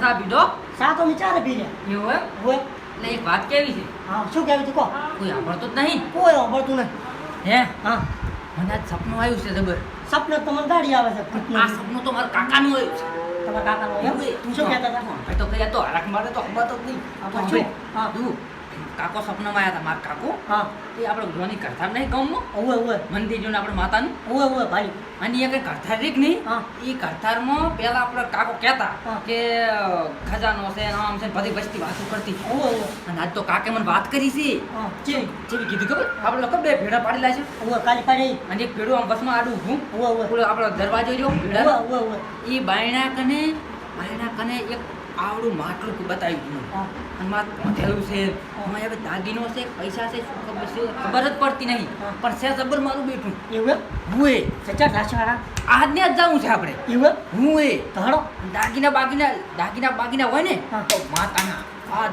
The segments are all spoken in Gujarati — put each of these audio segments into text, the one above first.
સા પીધો સા તો વિચારે પી લે એવું એમ? હોય એટલે એક વાત કેવી છે? હા શું કેવી છે કહો. કોઈ સાંભળતો જ નહીં? કોઈ સાંભળતું નહીં. હે? હા. મને આજ સપનું આવ્યું છે જબર તો મને ગાડી આવે છે આ સપનું તો મારા કાકાનું આવ્યું છે. તમારા કાકાનું એમ તું શું કહેતા હતા? તો કહ્યા તો હરાક મારે તો ખબર તો નહીં હા, તું કાકો સપનામાં આવ્યા હતા મારા કાકો. હા. એ આપણે જોની કરતા નહીં ગામમાં. ઓવે ઓવે. મંદિર જોને આપણે માતાનું. ઓવે ઓવે ભાઈ. અને એ કઈ કરતા રીક નહીં. હા. એ કરતારમાં પેલા આપણે કાકો કહેતા કે ખજાનો છે આમ છે બધી વસ્તી વાતો કરતી. ઓવે ઓવે. અને આજ તો કાકે મને વાત કરી છે. જેવી કીધું ખબર? આપણે લોકો બે ભેડા પાડેલા છે. ઓવે કાલી પાડી અને એક ભેડું આમ બસમાં આડું ઊભું. ઓવે ઓવે. આપણો દરવાજો જો ભેડા ઓવે ઓવે એ બાયણા કને બાયણા કને એક આવડું માટલું બતાવ્યું અને માં પહોંચેલું છે એમાં હવે દાગીનો છે પૈસા છે શું ખબર છે ખબર જ પડતી નહીં. પણ છે જબર મારું બેઠું. એવું હું એ. સચ્ચા રાશિવાળા આજને જ જાવું છે આપણે. એવું હું એ. તો દાગીના બાગીના દાગીના બાગીના હોય ને તો માતાના આ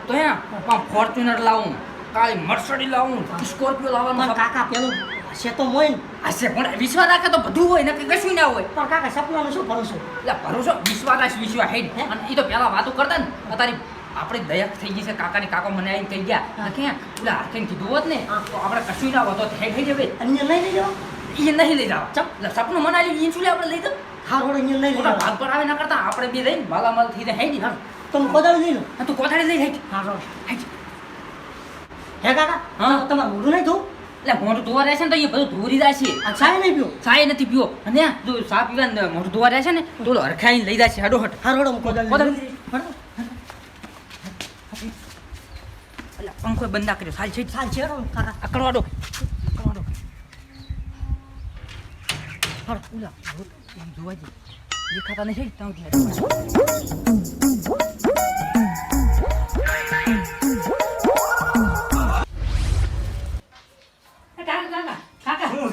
તો ફોર્ચ્યુનર લાવું કાળી મર્સડી લાવું સ્કોર્પિયો લાવવાનું કાકા પેલું છે તો મોય ને હશે પણ વિશ્વાસ રાખે તો બધું હોય નક્કી કશું ના હોય. પણ કાકા સપનાનું શું ભરોસો? એટલે ભરોસો વિશ્વાસ વિશ્વાસ હે હે? અને એ તો પેલા વાતો કરતા ને અતારી આપણે દયા થઈ ગઈ છે કાકાની કાકો મને આવીને કહી ગયા હા. કે પેલા હાથે કીધું હોત ને તો આપણે કશું ના હોત હે થઈ થઈ જવે. અન્ય નહીં લઈ જવા એ નહીં લઈ જાવ ચમ. એટલે સપનું મનાવી એ શું આપણે લઈ દો હા રોડ નહીં લઈ જવા ભાગ પર આવે ના કરતા આપણે બે રહીને માલામાલ થઈને જાય હે. હા તમે કોદાળી લઈ લો ને તું કોદાળી લઈ હેઠ હા રોડ હે કાકા હા. તમારું મોઢું નહીં થયું એટલે મોઢું ધોવા રહેશે ને તો એ બધું ધોરી જાય છે ચાય નહીં પીવો? સાય નથી પીવો. અને જો સા પીવા ને મોઢું ધોવા રહેશે ને તો હરખાઈને લઈ જાય છે હાડો હટ. હા રોડ હું કોદાળી કોદાળી લઈ લઈ. લઉં. હળો. એટલે પંખો બંધ કર્યો. સાલ છે ચાલ છે અકડવાડો અકડવાડો હાલો ઉલા જોવા જઈએ. દેખાતા નથી ત્યાં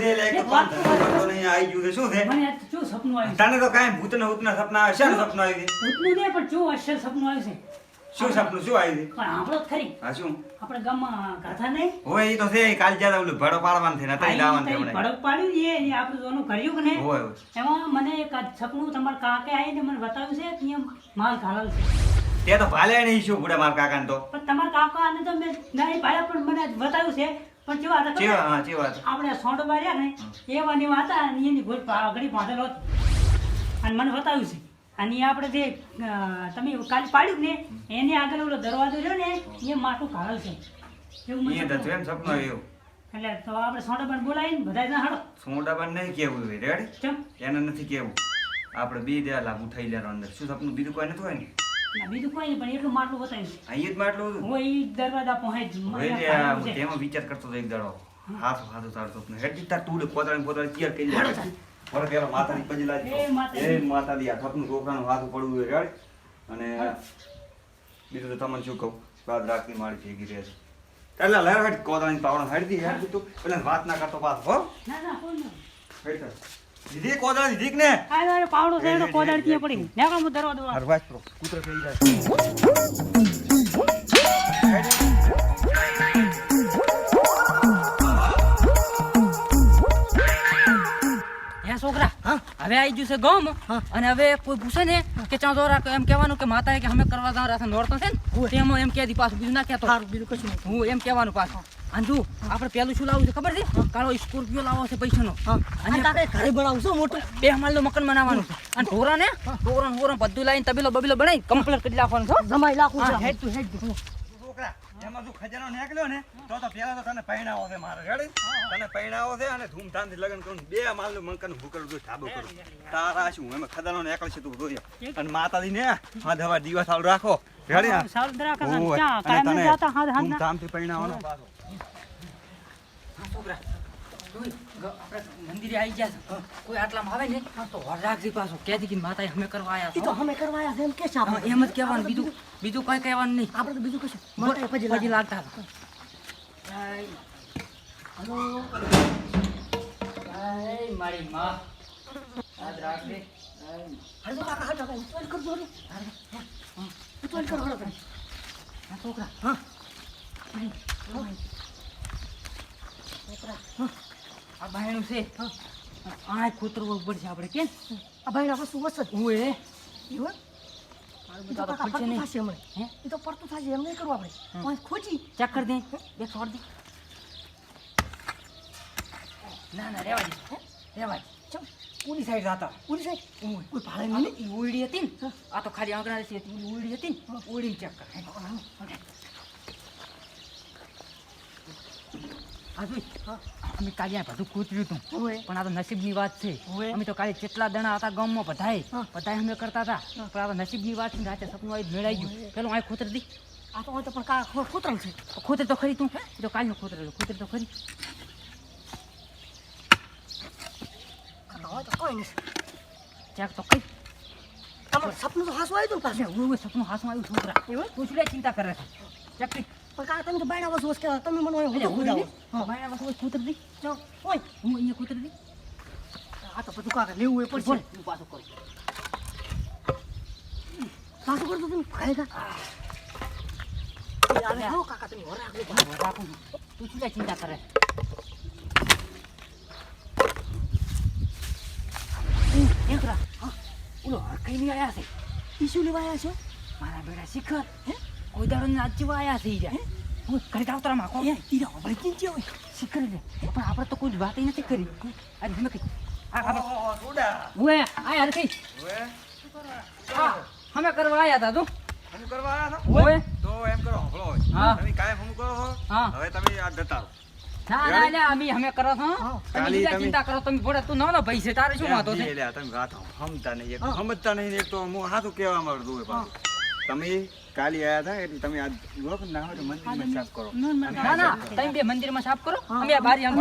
તો નહીં, આવી ગયું છે. શું છે? મને આજ શું સપનું આવ્યું તને તો કાંઈ ભૂતના ભૂતના સપના આવે. શેનું સપનું આવ્યું છે? ભૂતનું નહીં પણ જો અસર સપનું આવ્યું છે શું સપનું? શું આવ્યું છે? પણ આપણો જ ખરી હા, શું? આપણે ગામમાં ગાથા નહીં હોય ઈ તો છે. કાલ જ્યાં ઓલું ભડો પાડવાનું છે ને તઈ લાવવાનું છે હમણાં. પાડ્યું એ એ આપણે જોવાનું કર્યું કે નહીં હોય, હોય. એમાં મને એક સપનું તમારા કાકે આવીને મને બતાવ્યું છે કે માલ ખાલ છે તે તો ભાલે નહીં શું ભૂડા મારા કાકાને તો. પણ તમારા કાકાને તો મેં નહીં પાડ્યા પણ મને બતાવ્યું છે પણ હતા ખબર? ચેવા, હા. આપણે સોંડ માર્યા ને એવા ને એવા હતા અને એની ગોળ આગળ બાંધેલો હતો. અને મને બતાવ્યું છે અને આપણે જે તમે કાલે પાડ્યું ને એની આગળ ઓલો દરવાજો રહ્યો ને એ માથું કાળો છે. એવું મને સપનું આવ્યું. એટલે તો આપણે સોંડાબાને બોલાવીને બધા ના હડો સોંડાબાને નહીં કેવું રેડી? એને નથી કેવું આપણે બે દે લાભ ઉઠાઈ લેવાનું અંદર. શું સપનું? બીજું કોઈ નતું હોય ના, બીજું કોઈ નહીં પણ એટલું માટલું બતાવ્યું છે. જ માં હતું? હું ઈ દરવાજા પહોંચે જ હોય મને લે, આ ખાવાનું હું તેમાં વિચાર કરતો હતો એક દાડો. હાથું હાથું તારું હેડ તાર તું પોતાની પોતાની તૈયાર કરી લે. ચાલ. ઓરે પેલો પજી લાજી એ માતાજી. આ સપનું છોકરાનું હાથું પડવું હોય રેડ અને બીજું તો તમને શું કહું? બાદ રાખતી મારી ભેગી રહે છે. એટલે લહેર હેડ દી હેડ તું. એટલે વાત ના કરતો પાસ હો. ના ના. હેડ તાર. દીધી કોદાળી ને પાવડો છે કોદાળી પડી? પ્રો કૂતરો થઈ જાય. છોકરા હવે આવી ગયું છે ગમ. અને હવે કોઈ પૂછે ને કે ચાં દોરા એમ કહેવાનું કે માતાએ કે અમે કરવા જાવ રાસન નોરતો છે ને તેમાં એમ કહે પાછું બીજું ના કહેતો. બીજું કશું હું એમ કહેવાનું પાછું. અને જો આપણે પેલું શું લાવવું છે ખબર છે? કાળો સ્કોર્પિયો લાવવો છે પૈસાનો. હા. અને કાકા ઘરે બનાવશો મોટું. બે માળનો મકાન બનાવવાનું છે. અને ઢોરા ને ઢોરા ઢોરા બધું લાવીને તબેલો બબીલો બનાવી કમ્પ્લીટ કરી નાખવાનું છે જમાઈ લાખું હા, છે. હેડ તું હેડ તું. છોકરા એમાં જો ખજાનો નીકળ્યો ને તો તો પેલા તો તને પૈણાવો છે મારે રેડી તને પૈણાવો છે અને ધૂમધામથી લગ્ન કરું બે માલનું મંકન ઢાબો કરું તારા શું એમાં ખજાનો નીકળશે તું જોઈએ અને માતાજી ને હા દવા દિવસ સારું રાખો. રેડી થી સારું તને. ધૂમધામથી પૈણાવાનો. પાછો હા, છોકરા. મંદિરે આવી ગયા કોઈ આટલામાં આવે ને? તો રાખજે પાછો. કહેતી કે માતાએ અમે કરવા તો અમે કરવા આવ્યા એમ કે છે એમ જ કહેવાનું. બીજું બીજું કઈ કહેવાનું નહીં. આપણે તો બીજું કશું. પછી પછી લાગતા. હલો. મારી માં. યાદ રાખજે. આય. કાકા હળો કાકા ઉતવાલ કરજો ને ઉતવાલ કરો હળો છોકરા. હા. આ બાયણું છે આ કૂતરવું પડશે આપણે કેમ? આ ભાઈ વસ્તુ વસત ઓએ એવું મારું એ તો બધા કાકા પડશે પડતું નહીં. થશે હમણાં. હે? એ તો પડતું થશે એમ નહીં કરવું આપણે. પાંચ ખોજી ચેક કરી દે. બે છોડ દે. ના ના રેવા દે? રેવા દે. ચમ. પૂરી સાઈડ જાતા. પૂરી સાહેબ કોઈ ભાડે નહીં. ઈ હતી ને. આ તો ખાલી આંગળા હતી. ઈ હતી ને. ઉયડીને ચેક કર હે. ઓકે. આ જોઈ અમે કાલે બધું કૂતર્યું હતું. ઓય. પણ આ તો નસીબની વાત છે. અમે તો કાલે કેટલા દણા હતા ગામમાં બધાય બધાય અમે કરતા હતા. પણ આ તો નસીબની વાત છે રાતે સપનું આવી મેળાઈ ગયું. પેલું આ કૂતર દી. આ તો તો પણ કાકા કૂતરણ છે. કૂતર તો ખરી તું. તો કાલનું ખોતર હતું. ખોતર તો ખરી. કોઈ નહીં ચેક તો કઈ તમારું સપનું તો હાસું આવ્યું હતું પાછળ સપનું હાથમાં આવ્યું છોકરા? તું શું ચિંતા કરે છે? ચેક કાકા તમે તો બાયણા વસ્તુ વસ્તુ તમે મને એટલે હું હું ઉડાવો હા. આ વસ્તુ ખોતર દી. ચાલો. ઓય હું અહીંયા ખોતર દી. આ તો બધું કાકા લેવું હોય પડશે. હું પાછું કરું. સાસુ કરતો તમે ખાયગા આવે આવો કાકા તમે લો બરાબર, રાખું. તું શું ચિંતા કરે? એમ કરા ઓલો હરખાઈ ની આયા છે. ઈસુ લેવા આવ્યા છો? મારા બેટા શિખર. હે? કોઈ દાડો ને આજવા આયા છે ઈ રહ્યા. હું ઘરે આવતરા માં કોણ એ ઈરા ભાઈ કિંચ હોય શિખર લે પણ આપણે તો કોઈ વાત નથી કરી અરે તમે કઈ આ ઓહો, સોડા. ઓએ આ હરખાઈ ઓએ, હા અમે કરવા આયા હતા તું હમું કરવા આવ્યા છો? ઓએ તો એમ કરો હંભળો. હા. તમે કાંઈ હમું કરો છો? હા. હવે તમે આ રહો. ના ના ના અમે અમે કરો છો હા. તમે બીજા ચિંતા કરો તમે ભોળા તું નાનો ભાઈ છે તારે શું વાતો છે તમે વાત સમજતા નહીં. સમજતા નહીં એક તો હું હાથું કહેવા માંગતો હોય તમે કાલે આયા હતા એટલે તમે આજ કે ના હોય તો મંદિરમાં સાફ કરો. ના ના તમે બે મંદિરમાં સાફ કરો. અમે આ બારી આમ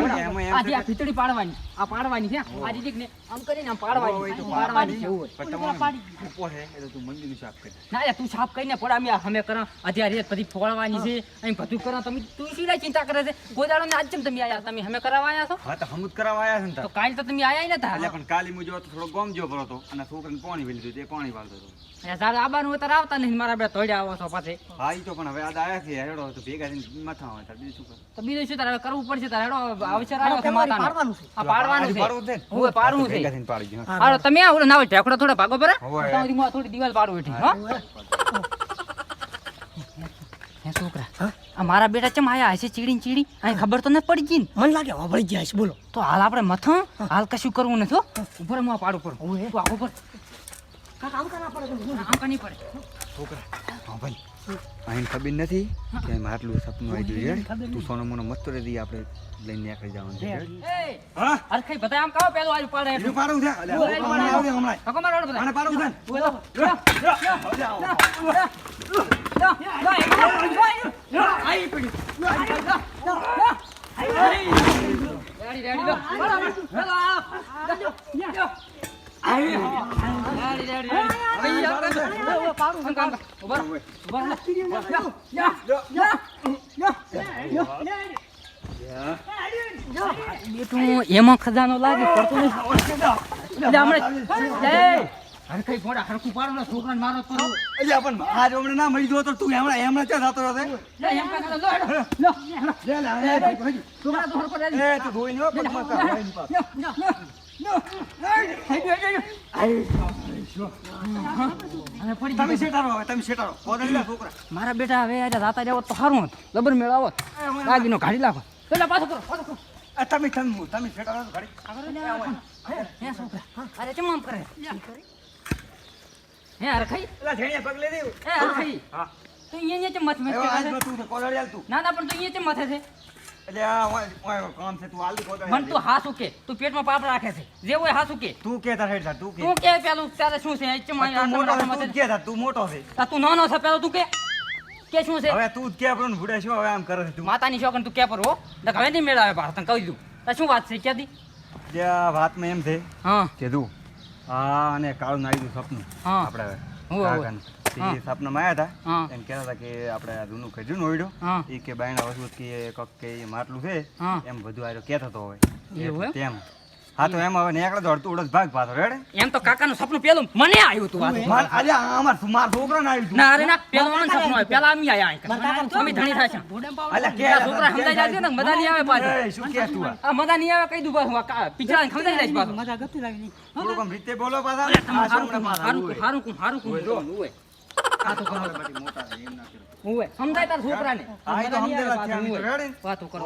આજે આ ખીચડી પાડવાની. આ પાડવાની છે. આજે દીક ને આમ કરીને આમ પાડવાની. પાડવાની. હોય. પણ તમારે ઉપર છે એટલે તું મંદિરનું સાફ કરી. ના યાર તું સાફ કરીને પડ. અમે અમે કરા આજે આ રેત બધી ફોડવાની છે. અહીં બધું કરો. તમે તું શું ચિંતા કરે છે? કોઈ દાડો ને આજ તમે આયા. તમે અમે કરાવવા આયા છો? હા તો હમું જ કરાવવા આયા છે તો. કાલ તો તમે આયા ને તા એટલે પણ કાલે મુજો તો થોડો ગોમ જો પડો હતો અને છોકરાને પાણી વેલી દીધું. એ પાણી વાળતો હતો. યાર આબાનું આવતા નહીં. મારા બે તોડ્યા આવો છો પાછે. હા ઈ તો પણ હવે આ દાયા છે હેડો તો ભેગા થઈને માથા આવે તાર બીજું શું કરે? તો બીજું શું તારે હવે કરવું પડશે તારે હેડો અવસર આવ્યો છે તમારે માતાનો. પાડવાનું છે. આ પાડવાનું છે. પાડવું છે હું પાડવું છે. ભેગા થઈને પાડી દો, હાલો તમે આવો ના હોય ઢેકડો થોડો ભાગો પર હોવે. તમારી માં થોડી દીવાલ પાડું હેઠી હા. હે છોકરા આ મારા બેટા ચમ આયા હશે ચીડી ચીડી? અહીં ખબર તો ન પડી ગઈ મને લાગે વળી ગયા છે બોલો. તો હાલ આપણે મથા હાલ કશું કરવું નથી હો. ઉપર હું પાડું પર તું આખો પર કાકા આમ કરા પડે આમ કા નહીં પડે. છોકરા હા ભાઈ આઈને ખબર નથી કે માટલું આટલું સપનું આવી ગયું. તું સોનો મોનો મસ્ત રહી આપણે લઈને નીકળી જવાનું છે. હા અરખાઈ બધા આમ કાવો પેલો આજ પાડે એનું છે આવજે હમણાં. મારો બધા આને છે આઈ લો રેડી રેડી બેટું એમાં ખજાનો લાગે પડતો નથી એટલે હમણાં એ હરખું પાડો ને છોકરાને મારો તો પણ આજ હમણાં ના મળી ગયો તો તું હમણાં હમણાં ક્યાં થતો હતો? છોકરા તો હરખો એ, તું ધોઈ લ્યો, પગમાં તમે ગયું. હવે, તમે શેઠારો. કોદળી છોકરા. મારા બેટા હવે આજે રાતા જાવ તો સારું હતું. લબર મેળાવો દાગીનો કાઢી નાખો પેલા પાછો કરો પાછો કરો. તમે તમે તમે શેઠારો છો છોકરા. અરે ચમ કરે? હે અરે ખાઈ? એલા, પગલે લઈ હે અરે ખાઈ? હા. તો અહીંયા ચમ મત મત. ના ના પણ તું અહીંયા ચમ મથે છે? એટલે કામ છે, તું હાલ મન તું દે. હાસુ કે તું પેટમાં પાપ રાખે છે. જે હોય હાસુ કે. તું કે તાર હેઠ તું કે. તું કે પેલું તારે શું છે? ચમ તું મોટો તું કે તાર, તું મોટો છે. આ તું નાનો છે પેલો તું કે. કે શું છે? હવે તું જ કે આપણો ને ભૂડે શું હવે આમ કરે છે તું? માતાની શોખન તું કે પર હો. દેખ હવે નહીં મેળાવે પાછા તને કહી દઉં આ શું વાત છે ક્યાંથી? જે માં વાતમાં એમ છે હા. કે તું અને કાળું નાઈ સપનું હા. આપણે હોવે, હોવે. તે સપનામાં આવ્યા હતા એમ કહેતા હતા કે આપણે આ જૂનું ખજૂર નોયડો હા. એ કે બાયણા વસ્તુ કે કક કે એ માટલું છે. એમ બધું આવ્યો કહેતો હતો હવે તેમ. હા તો એમ હવે નેકડે દોડતું અડધું ભાગ પાછો રેડે? એમ તો કાકાનું સપનું પેલું મને આવ્યું હતું વાત માર આજે અમાર માર છોકરાને આવ્યું હતું ના અરે ના પેલું મને સપનું આવ્યું પેલા અમે આયા અહીં અમે ધણી થાય છે અલ્યા કે છોકરા સમજાઈ જાય ને મજા નહીં આવે પાછો. શું કે તું આ? મજા નહીં આવે કઈ દઉં પાછું પિછડા સમજાઈ જાય પાછો. મજા ગપતી લાવી નહીં. થોડું રીતે બોલો પાછા. હારું કું, હારું હોય. કું, હારું કું, હારું કું. હોય જો. હોય. આ તો તમારે બાકી મોટા છે, એમ ના કરો. હોય. સમજાય તારા છોકરાને હા? વાતો કરો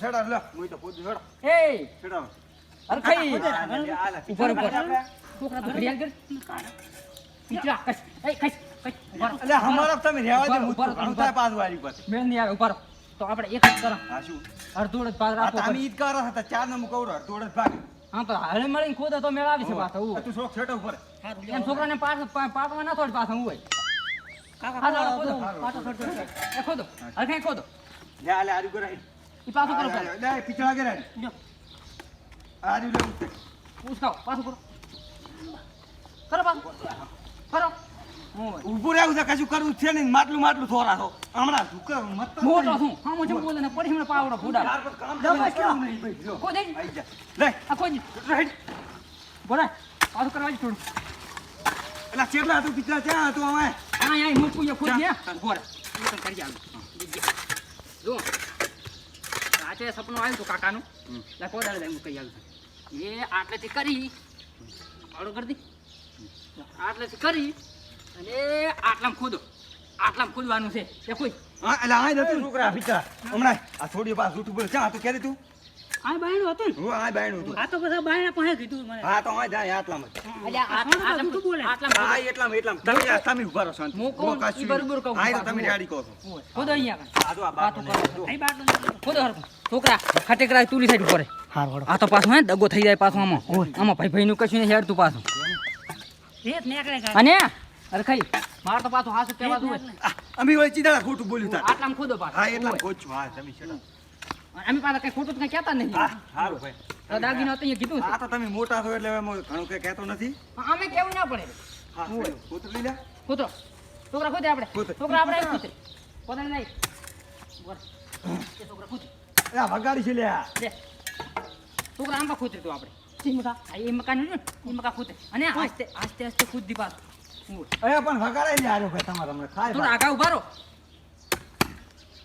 છેડા લે, હું તો પૂછું, હેડો. એ છેડા. અરખાઈ આ લે, આ લે. ઉપર ઉપર છોકરા તો ઘડિયાળ કર પીછડા કશ એ કશ કશ ઊભા રહો. તમે રહેવા દે, હું ઊભા રહો, તો ઘણું ઊભા થાય પાછું વારી પાસે. મેળ નહીં આવે ઊભા તો આપણે એક જ કરો હા, શું? જ ઈદ કરો ચાર નો હું કહું છું, ભાગ. હા તો હળે મળીને ખોદો તો મેળ આવી છે પાછો હું તું શોખ છેટો ઉપર. એમ છોકરાને પાછ- પાટવા ના થોડી પાછો હું હોય કાકા ખોદો, ખોદો. કઈ ખોદો. એ ખોદો હરખાઈ ખોદો લે, આ લે, આ રહ્યું કરાય. એ પાછું કરો પેલા. લે, પીછળ આગળ રાખ. જો. આ રહ્યું લે, ઉઠે. ઉસકાવો પાછું કરો કરો પાછો કરો હું. ઊભું રહેવું છે, કશું કરવું છે નહીં, માટલું માટલું થોરા છો. હમણાં ઝુકે, મત મોટો છું હા. હું બોલે ને પડી હમણાં પાવડો ફૂડા કામ કેવું નહીં, ભાઈ, જો. દે લે, આ કોઈ રાઈટ. બોલે. પાછું કરવા જ થોડું અલા, તું હતું, કેટલા ત્યાં હતું હવે? હા અહીં મૂકું હે? ઊભો રહે તને કરી આલું જો. આજે સપનું આવ્યું હતું કાકાનું. એટલે કોદાળ લઈને કહી આવ્યું છે. એ આટલેથી કરી. પાવડો કરી દી. આટલેથી કરી. અને આટલામાં ખોદો આટલામાં ખોદવાનું છે હા, આ છોકરા. હમણાં આ પાસે બોલે. ક્યારે તું? આ બાયણું હતું ને હું આ બાયણું હતું. આ તો બધા બાયણા પાસે કીધું મને હા, તો આ જાય, આટલામાં એટલે આટલામાં જૂઠું બોલે. આટલામાં હા, એટલામાં, એટલામાં. તમે આ- તમે ઊભા રહો, શાંતિ. હું કહું, ઈ બરોબર કહું. હા, તો તમે રેડી કહો છો. ખોદો. ખોદો અહીંયા આ જો આ બાટલો વાતો કરો. જો. અહીં બાટલો નથી. ખોદો છોકરા ખટેકરા તુલી સાઈડ ઉપર હાર વડો આ તો પાછું હે દગો થઈ જાય પાછું આમાં આમાં ભાઈ ભાઈ નું કશું નહીં હેડતું પાછું. અને અરે ખાઈ માર તો પાછું હાસ કહેવાતું હોય અમી અમે વળી ચીદાડા ખોટું બોલ્યું તાર. આટલામાં ખોદો પાછું. હા, એટલા ખોટું. હા, તમે છેડા. અમે પાછા કઈ ખોટું તો કઈ કહેતા નહીં. સારું ભાઈ. તો દાગીનો તો અહીંયા કીધું આ તો તમે મોટા છો એટલે હવે ઘણું કઈ કહેતો નથી. અમે કેવું ના પડે. હા, કૂતરો લઈ લે. કૂતરો. છોકરા ખોદે આપણે. ખોદે. છોકરા આપણે કોદાળી લઈ બોલ. છોકરા ખોદે. વગાડી છે લે છોકરા આંબા ખોતરી તું આપણે. હા, એ મકાન એ મકાન ખોતે અને આસ્તે આસ્તે આસ્તે ખુદ હું અરે પણ વગાડાઈ ને આરો ભાઈ તમારે હમણાં ખાય થોડા આગા ઊભા રહો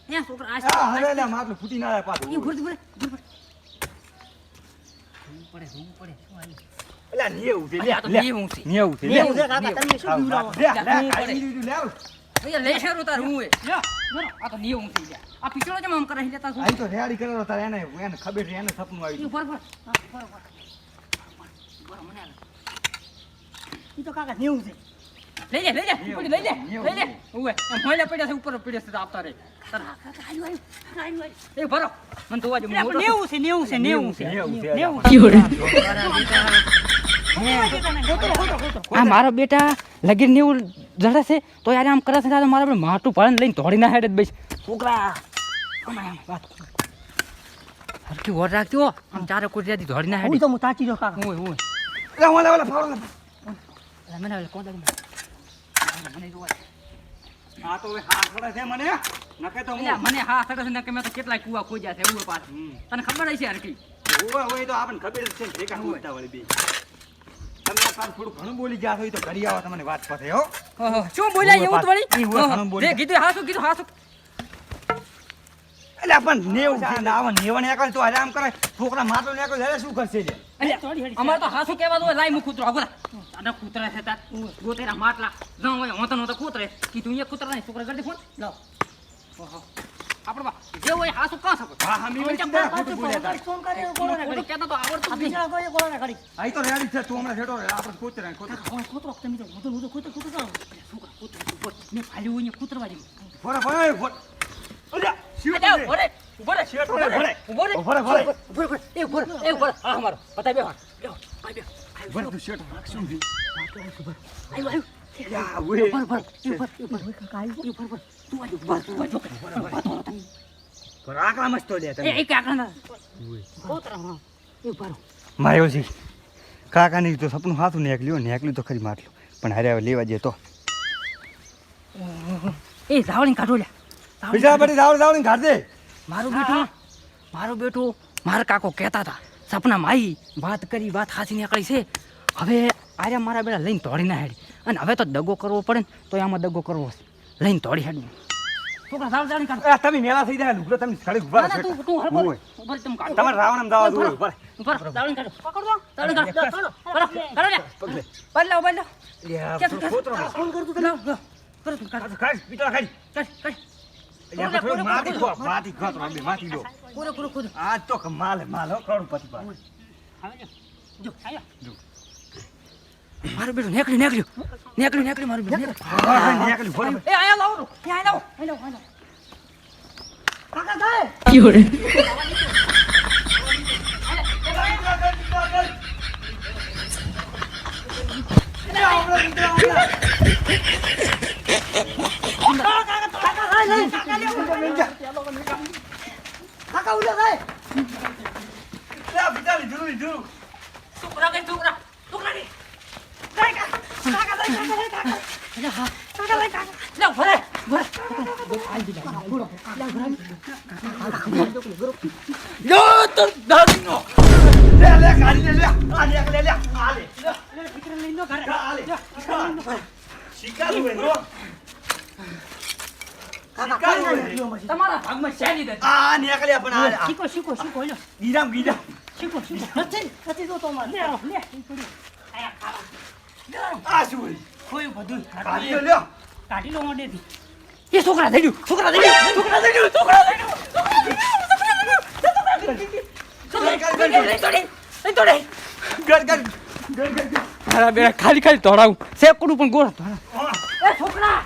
અહીંયા છોકરા આ હવે લે, માટલું ફૂટી ના જાય પાછું. ઉભર ઉભર ઉભર પડે હું પડે શું આવ્યું અલા, નેવું છે, લે, લે. નેવું છે. લે. નેવું કાકા તમે શું આવું, લે, લે, લે, કાઢી લે, આવું. અહીંયા લેશેરું તાર હું એ આ તો છે લ્યા. આ પીછળો જેમ આમ કરે લેતા આ ઈ તો રેડી કરેલો તારે એને એને ખબર છે એને સપનું આવી ઉભર ઉભર ઉભર ઉભર ઉભર મને હાલે. ઈ તો કાકા નેવું છે લઈ લે લઈ લે ઉપડી લઈ લે લઈ લે. ઉવે આમ પડ્યા છે ઉપર પડ્યા છે તો આપતા રે. એ ભરો. મને જોવા આપણે નેવું છે નેવું છે નેવું છે. નેવું છે. નેવું આ મારો બેટા લગીર નેવું જડે છે તો યાર આમ કરે છે મારા આપણે માટું પાડે લઈને ધોડી ના હેડે જ બેસ. છોકરા વાત હરકી વોટ રાખજો આમ ચારે કોટિયાથી ધોડી ના હું હેડે તો હું તાચી રહ્યો કાકા. લે, ઓલે, ઓલે, લે. મને કોણ જોવા આ તો હવે હાથ છે મને નકે તો હું મને હા છે ને કે મેં તો કેટલાય કુવા ખોજ્યા છે પાછું તને ખબર હશે હરકી ઓવે, હોય તો આપણને ખબર છે ને, ભેગા ઉડતા વળી બે. તમે આ થોડું ઘણું બોલી ગયા હોય તો ઘડી આવો તમને વાત પતે હો. શું બોલ્યા એવું તો વળી. જે કીધું હાસું કીધું હા એટલે પણ નેવું છે ને આવા નેવા નીકળે તો આરામ કરે છોકરા માટલો ને ત્યારે શું કરશે અમારે તો હાસુ કહેવાનું લાઈ મુ કૂતરો આગળ તારા કૂતરા છે તાર. ગોતેરા માટલા. ન હોય હોતો નહોતો કૂતરે. કીધું અહીંયા કૂતરા નહીં છોકરા કરતી ફોન. લાવ ઓહો. આપણે બા જે હોય હાસુ કાં શકો હા હા મી વચ્ચે ખોટું બોલ્યા ફોન કરે કોણ ને કરી કેતા તો આવડતું નહીં બીજા કોઈ કોણ ને કરી આઈ તો રેડી છે તું હમણાં છેટો આપણે કૂતરા કૂતરા. કોણ કોતરો તમે તો હું તો હું તો કોતરો કોતરો છોકરા કૂતરો ઉપર મે ફાલ્યું હોય ને કૂતરવા જેવું. ફરે, ફરે, ફરે. અલ્યા, શિવ છે. ઊભો રે, શેઠ, ઊભો રે, ઊભો રે. ઊભો રે, રે, એ ઊભો રે, એ ઊભો રે. મારો. બેહો, બેહો, બે બેહો. ભલે તું શેઠ, શું છે? આવ્યું, આવ્યું. અલ્યા, ઉભે. ઊભો રે, ઊભો રે, એ ઊભો રે, એ ઊભો રે. એ ઊભો રે, ઊભો રે. તું આજો, ઊભો રે, આકલા મસ્તો તો લે એ, એ કાકા ના. કૂતરા, હા. એ ઊભા રહો. માયોજી કાકાની તો સપનું હાથું નીકળ્યું નેકલ્યું તો ખરી માટલું પણ હારે હવે લેવા જઈએ તો એ ઝાવણી કાઢો લે બીજા બધી ઝાવણી ઝાવણી કાઢ દે મારું બેટું મારું બેટું મારા કાકો કહેતા હતા સપનામાં આવી વાત કરી વાત હાથી નીકળી છે. હવે આર્યા મારા બેડા લઈને તોડી ના હેડી. અને હવે તો દગો કરવો પડે ને તો આમાં દગો કરવો છે લઈને તોડી હેડવું છોકરા સાવ જાણી કાઢ તમે મેલા થઈ જાય લુગડો તમે ખાલી ઊભા ના, ના, રહો તું તું હરખો ઉપર તમે કાઢો. તમારે રાવણમ દાવા દો ઉપર દાવણી કાઢો પકડો દાવણી કાઢો કાઢો કાઢો લે? ફોન કર તું કાઢ. કાઢ. કાઢ, કાઢ. માટી ખો, માટી ખો, થોડું બે માટી દો. પૂરો પૂરો પૂરો આજ તો માલ હે, માલ હો, કરોડપતિ બાપ. આવે જો જો મારું બેટું નેકળ્યું નેકળ્યું નેકળ્યું નેકળ્યું મારું બેટું નેકળ્યું હા, હા, નીકળ્યું, બોલો. એ આયા લાવો એ આયા લાવો આયા લાવો આયા લાવો. કાકા થાય કાકા ઉલ્યા થાય લ્યા, પીતળી, ધૂળ, ધૂળ. છોકરા કઈ છોકરા છોકરા ની લાવ ભરે ભરે યો તો દાદીનો લ્યા, લ્યા, કાઢી લે, લ્યા. આ લ્યા, લ્યા, લ્યા. આ લે. આ લે. શિકારું હે, નો. શિકારું હે. તમારા ભાગમાં શેની દે આ નીકળ્યા પણ આ- આ શીખો શીખો શીખો લ્યો ગીરામ, ગીરામ. શીખો શીખો નથી નથી જો તો લે લે ઈ પડી. આયા ખાવા. આ શું હે? બધું કાઢી લે, લ્યો. કાઢી લો મોઢેથી એ છોકરા થઈ ગયું છોકરા થઈ ગયું છોકરા થઈ ગયું છોકરા થઈ ગયું છોકરા થઈ ગયું ગડ, ગડ. ગડ, ગડ, ગડ. ખાલી ખાલી દોડાવું સેકડું પણ ગોળ હા. એ છોકરા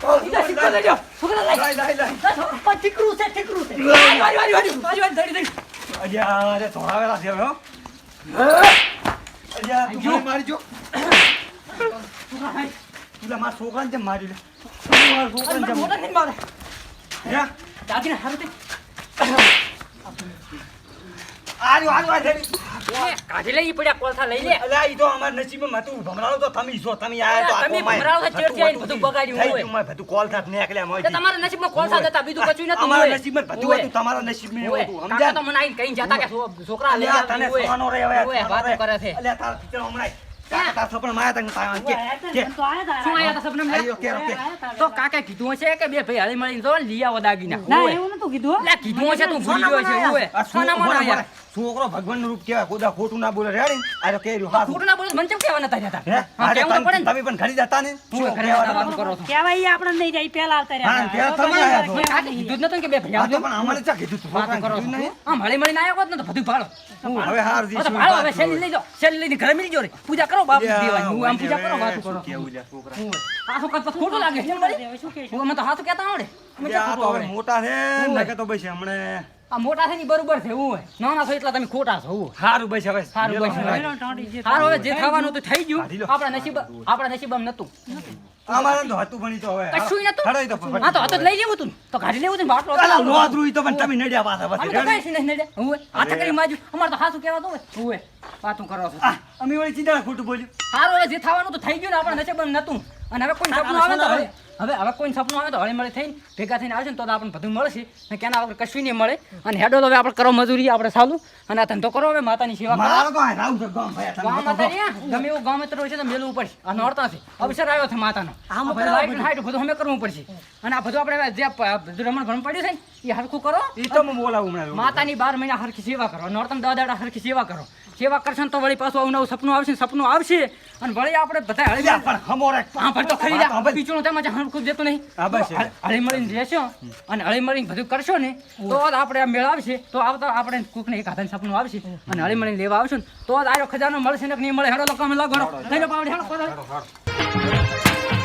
છે મારી જો. લે? મારા હે? દાદીને હારું તે. કાઢી લઈ પડ્યા કોલસા લઈ લે અલ્યા, ઈ તો અમારા નસીબમાં હતું. ભમરાવ તો તમે જો તમે આયા તો તમે કોમાય. તો ચેડ આવીને બધું બગાડ્યું હોય. મારે બધું કોલસાટ નીકળ્યા તે મોંથી. તમારા નસીબમાં કોલસા જતા બીજું કશું નતું અમારા નસીબમાં બધું હતું, તમારા નસીબમાં. હતું. સમજા તો મને આઈને કઈ જતા કે છોકરા લે તને. સોનો રે હવે, વાતો. કરે છે અલ્યા, તારા પિક્ચર હમણાં કાકા તારા સપના માં આયા તા કે કે- કે શું આયા તા સપનામાં? આયો કે કે આયા તા. કાકાએ કીધું હશે કે બે ભાઈ હળી મળીને જો ને લઈ આવો દાગીના ના. એવું નતું કીધું હો. લે, કીધું હશે તું ભૂલી ગયો છે હોય. આ સોનામાં ના આયા. છોકરો ભગવાનનું રૂપ કહેવાય ખોદા ખોટું ના બોલે રેડી આ તો કેર્યું હારું. ખોટું ના બોલો મને કેમ? હે હા, કહેવું તો તમે ને. તમે પણ ઘડી જતા ને હું શું ઘરે હતા? વાતું કરો છો. કહેવાય ઈ આપણે નહીં જાય પેલા આવતા રહ્યા હા, પેલા તમે આયા છો. કાકે કીધું જ નતું કે બે ભાઈ આવજો. પણ અમારે ચા કીધું તું વાતો કરો. નહીં? આમ હળી મળીને આયા હોત ને તો બધું ભાળો. હું હવે હાર હા, ભાળો હવે શેલી લઈ જાઓ. શેલી લઈને ઘરે મિલી જાઓ રે. પૂજા કરો બાપુ દેવાની. હું આમ પૂજા કરો હવે કરો. કેવું લ્યા, છોકરા? આ શું કરતા ખોટું લાગે? છે મારી? શું કહે હું અમે તો હાથું કહેતા આવડે. અમે લ્યા, તો હવે મોટા છે હું તો પછી હમણે આ મોટા છે ને બરોબર છે હોય. નાના છો એટલા તમે ખોટા છો હવે. જે હવે જે થવાનું થઈ ગયું. આપણા નસીબ આપણા નસીબમાં નતું અમારે તો હતું પણ તો હવે કશું નતું હળો તો હા તો હતો લઈ લેવું તું તો કાઢી લેવું તું બાટલો અલા, હતો. નોંધરું તો પણ તમે નડ્યા પાછા પછી તો કઈ નહીં નડે. હું હાથે કરી માજુ અમારે તો હાથું કહેવાતું હોય. હું વાતું કરો છો. અમે વળી ચીંધા ખોટું બોલ્યું. હારું હવે જે થવાનું તો થઈ ગયું ને આપણે નસીબમાં નતું અને હવે કોઈ સપનું આવે તો હવે. હવે હવે કોઈ સપનું આવે તો હળીમળી થઈને ભેગા થઈને આવશે ને તો આપણને બધું મળશે. ને ક્યાંના વગર કશું નહીં મળે. અને હેડો તો હવે આપણે કરો મજૂરી આપણે ચાલુ અને આ ધંધો કરો હવે માતાની સેવા તમે એવું ગામ મિત્ર હોય છે તો મેલવું પડશે. આ નોરતા છે. અવસર આવ્યો છે માતાનો. લાઈટ હાઈટ બધું અમે કરવું પડશે. અને આ બધું આપણે જે રમણ ભણ પડ્યું છે ને એ હરખું કરો. એ તો બોલાવું માતાની બાર મહિના હરખી સેવા કરો. નોરતમ દસ દાડા હરખી સેવા કરો. સેવા કરશે તો વળી પાછું આવું નવું સપનું આવશે સપનું આવશે અને વળી આપણે બધા હળી જાય પણ હમોરે હા પણ તો ખરી જાય જા તમે જ હણકું દેતું નહીં. હા, બસ. હળી મળીને રહેશો અને હળી મળીને બધું કરશો ને તો જ આપણે આ મેળ આવશે. તો આવતા આપણે કોકને એક હાથે સપનું આવશે અને હળી મળીને લેવા આવશું ને તો જ આયો ખજાનો મળશે ને નહીં મળે. હેડો લોકો અમે લાગો હેડો. લઈ પાવડી હેડો, હેડો.